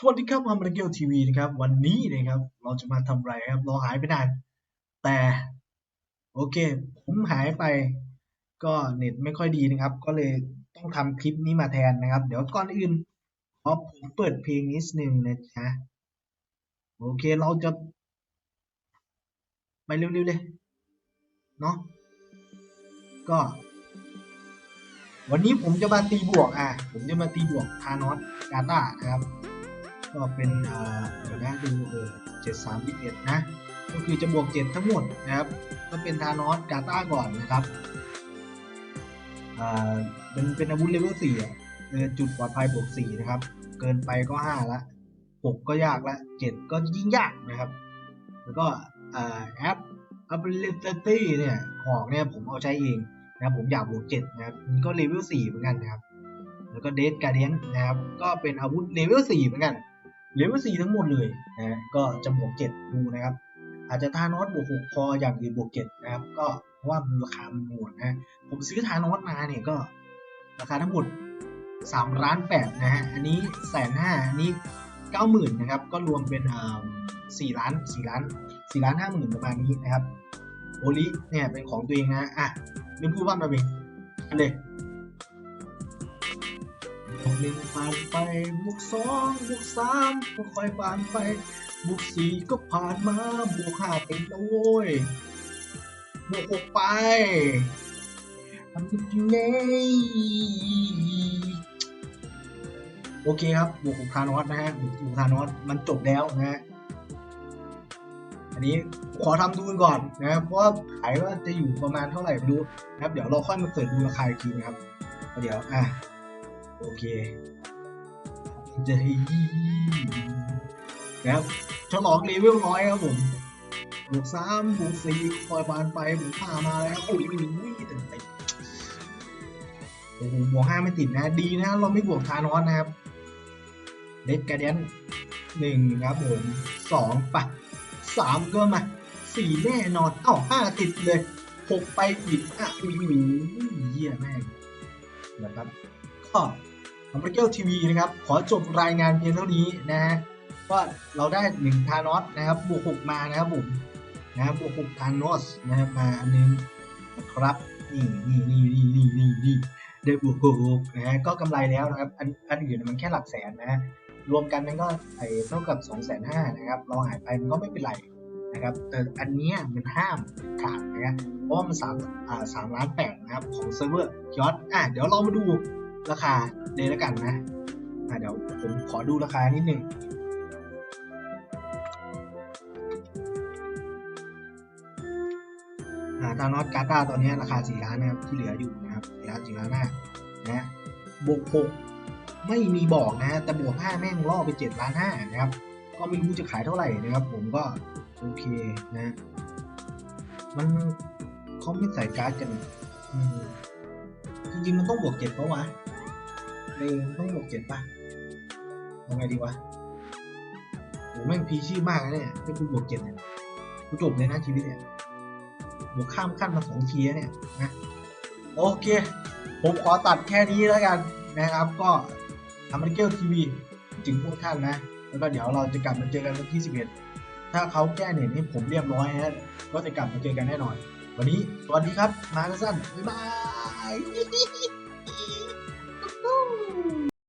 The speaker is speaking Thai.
สวัสดีครับมเบอร์เกลทีวีนะครับ วันนี้นะครับ เราจะมาทำอะไรครับ เราหายไปนานแต่ โอเค ผมหายไป ก็เน็ตไม่ค่อยดีนะครับ ก็เลยต้องทำคลิปนี้มาแทนนะครับ เดี๋ยวก่อนอื่นขอผมเปิดเพลงนิดนึงนะจ๊ะโอเคเราจะ ไปเร็วๆเลยเนาะก็ วันนี้ผมจะมาตีบวกอะ ผมจะมาตีบวกทานอสกาตานะครับ ก็เป็นเดี๋ยวนะดูเออเจ็ดสามเอ็ดนะ ก็คือจะบวกเจ็ดทั้งหมดนะครับก็เป็นทานอสกาตาก่อนนะครับอ่าเป็นเป็นอาวุธเลเวลสี่เออจุดปลอดภัยบวกสี่นะครับ เกินไปก็ห้าละหกก็ยากละเจ็ดก็ยิ่งยากนะครับ แล้วก็แอ่าแอป ability เนี่ยหอกเนี่ยผมเอาใช้เองนะผมอยากบวกเจ็ดนะครับนี่ก็เลเวลสี่เหมือนกันนะครับ แล้วก็เดสการเดียนนะครับ ก็เป็นอาวุธเลเวลสี่เหมือนกัน เลเวลสี่ทั้งหมดเลยนะก็จะบวกเจ็ดดูนะครับ อาจจะทานอสบวกหกพออย่างอื่นบวกเจ็ดนะครับ ก็เพราะว่ามูลค่ามันหมดนะผมซื้อทานอสมาเนี่ยก็ราคาทั้งหมดสามล้านแปดนะฮะอันนี้แสนห้าอันนี้เก้าหมื่นนะครับ ก็รวมเป็นอ่าสี่ล้านสี่ล้านสี่ล้านห้าหมื่นประมาณนี้นะครับโอลิเนี่ยเป็นของตัวเองนะอะไม่พูดว่ามาเป็นอันเล บวกหนึ่งผ่านไปบวกสองบวกสามก็ค่อยผ่านไปบวกสี่ก็ผ่านมาบวกห้าเป็นโว้ยบวกหกไปทำยังไงโอเคครับบวกหกทานอสนะฮะบวกทานอสมันจบแล้วนะฮะอันนี้ขอทำดูกันก่อนนะครับเพราะว่าขายว่าจะอยู่ประมาณเท่าไหร่ไม่รู้นะครับ เดี๋ยวเราค่อยมาเปิดดูราคาอีกทีนะครับเดี๋ยวอะ โอเคจะนะครับฉลองเลเวลร้อยครับผมบวกสามบวกสี่คอยบานไปบวกห้ามาแล้วโอ้ยตึงไปโอ้โหบวกห้าไม่ติดนะ ดีนะ เราไม่บวกทานอสนะครับเด็ดกระเดียนหนึ่งครับผมสองปะสามก็มาสี่แน่นอน เอ้าห้าติดเลยหกไปอีกอะโอ้โหเยี่ยแม่งนะครับ ก็ทำเกลทีวีนะครับ ขอจบรายงานเพียงเท่านี้นะฮะก็เราได้หนึ่งทานอสนะครับบวกหกมานะครับผมนะครับบวกหกทานอสนะครับมาอันนึงนะครับนี่นี่นี่นี่นี่นี่นี่ได้บวกหกนะฮะก็กำไรแล้วนะครับ อันอันอื่นมันแค่หลักแสนนะฮะรวมกันมันก็ไอเท่ากับ2องแสนห้านะครับ เราหายไปมันก็ไม่เป็นไรนะครับ แต่อันนี้มันห้ามขาดนะเพราะว่ามันสามอ่าสามล้านแปดนะครับของเซิร์ฟเวอร์ยอดอะเดี๋ยวเรามาดู ราคาเลยแล้วกันนะอะเดี๋ยวผมขอดูราคานิดนึงอ่าทานอสกาตาตอนนี้ราคา4ล้านนะครับที่เหลืออยู่นะครับ4ล้าน4ล้านห้านะบวกหกไม่มีบอกนะ แต่บวกห้าแม่งล่อไปเจ็ดล้านห้านะครับ ก็ไม่รู้จะขายเท่าไหร่นะครับ ผมก็โอเคนะ มันเขาไม่ใส่การ์ดกันจริงๆมันต้องบวกเจ็ดปะวะ เออมันต้องบวกเจ็ดป่ะทำไงดีวะโหแม่งพีชีพมากนะเนี่ยถ้ากูบวกเจ็ดเนี่ยกูจบเลยนะชีวิตเนี่ยบวกข้ามขั้นมาสองทีแล้วเนี่ยนะโอเค ผมขอตัดแค่นี้แล้วกันนะครับ ก็ทำมันเกลทีวีถึงพวกท่านนะ แล้วก็เดี๋ยวเราจะกลับมาเจอกันวันที่ 11 ถ้าเขาแก้เน็ตให้ผมเรียบร้อยนะก็จะกลับมาเจอกันแน่นอน วันนี้สวัสดีครับมาสั้นบ๊ายบาย